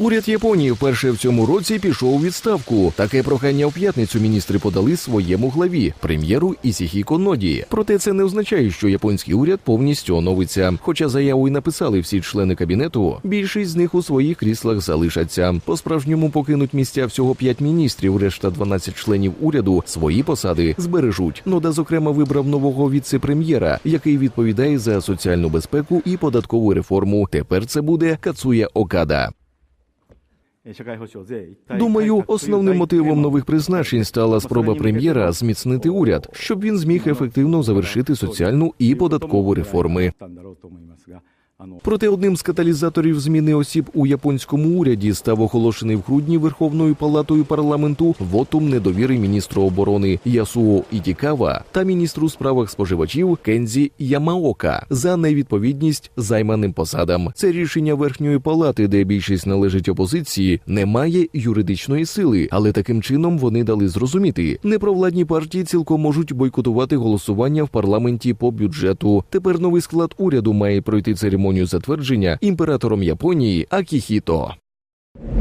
Уряд Японії вперше в цьому році пішов у відставку. Таке прохання в п'ятницю міністри подали своєму главі, прем'єру Ісіхіко Ноді. Проте це не означає, що японський уряд повністю оновиться. Хоча заяву й написали всі члени кабінету, більшість з них у своїх кріслах залишаться. По справжньому покинуть місця всього п'ять міністрів. Решта 12 членів уряду свої посади збережуть. Нода, зокрема, вибрав нового віце-прем'єра, який відповідає за соціальну безпеку і податкову реформу. Тепер це буде Кацуя Окада. Думаю, основним мотивом нових призначень стала спроба прем'єра зміцнити уряд, щоб він зміг ефективно завершити соціальну і податкову реформи. Проте одним з каталізаторів зміни осіб у японському уряді став оголошений в грудні Верховною палатою парламенту вотум недовіри міністру оборони Ясуо Ітікава та міністру справах споживачів Кензі Ямаока за невідповідність займаним посадам. Це рішення верхньої палати, де більшість належить опозиції, не має юридичної сили, але таким чином вони дали зрозуміти, непровладні партії цілком можуть бойкотувати голосування в парламенті по бюджету. Тепер новий склад уряду має пройти церемонію затвердження імператором Японії Акіхіто.